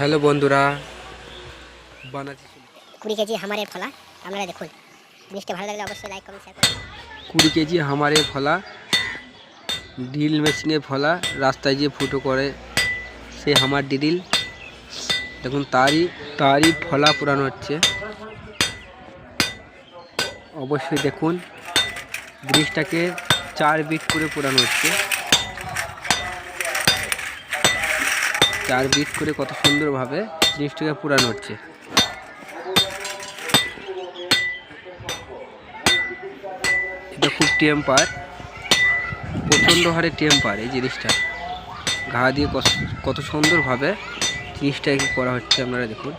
Hello বন্ধুরা বানাচ্ছি কুড়ি কেজি হামারের ফলা আপনারা দেখুন। জিনিসটা ভালো লাগলে অবশ্যই লাইক কমেন্ট শেয়ার করুন। কুড়ি কেজি হামারে ফলা ড্রিল মেশিনে ফলা রাস্তায় যে ফুটো করে সে হামার ড্রিল দেখুন তারই তারই ফলা পুরানো হচ্ছে। অবশ্যই দেখুন ব্রিজটাকে চার বিট করে পুরানো হচ্ছে। চার বিট করে কত সুন্দরভাবে জিনিসটাকে পুরানো হচ্ছে। এটা খুব টেম্পার প্রচণ্ড হারে টেম্পার এই জিনিসটা। ঘা দিয়ে কত সুন্দরভাবে জিনিসটাকে করা হচ্ছে আপনারা দেখুন।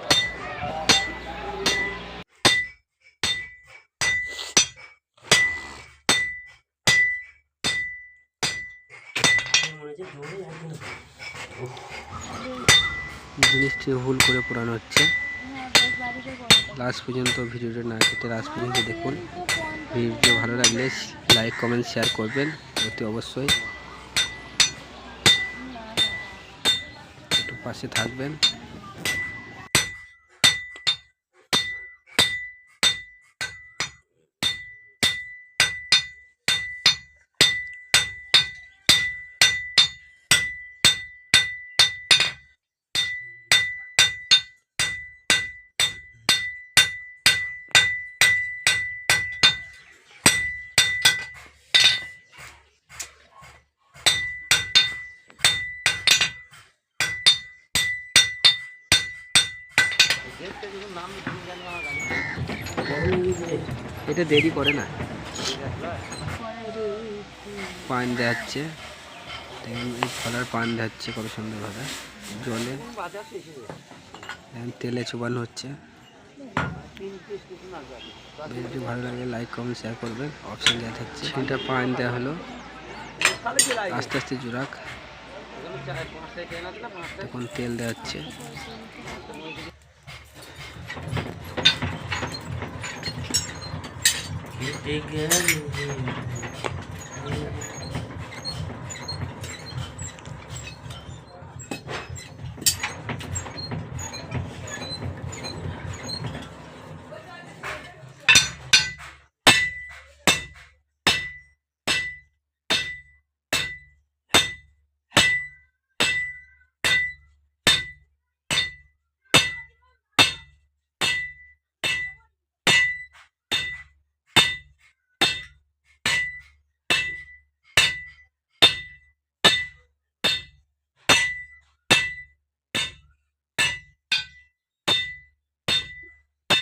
জিনিসটি ভুল করে পুরানো হচ্ছে। লাস্ট পর্যন্ত ভিডিওটা না কেটে লাস্ট পর্যন্ত দেখুন। ভিডিও ভালো লাগলে লাইক, কমেন্ট, শেয়ার করবেন। অতি অবশ্যই একটু পাশে থাকবেন। এটা দেরি করে না। পান দেখাচ্ছে। এই ফলার পান দেখাচ্ছে কত সুন্দরভাবে। জলে। তেলে চুবানো হচ্ছে। ভিডিওটি ভালো লাগলে লাইক, কমেন্ট শেয়ার করবেন। অপশান দেওয়া থাকছে। সেটা পান দেওয়া হলো। আস্তে আস্তে জোরাক। এখন তেল দেওয়া হচ্ছে Get go.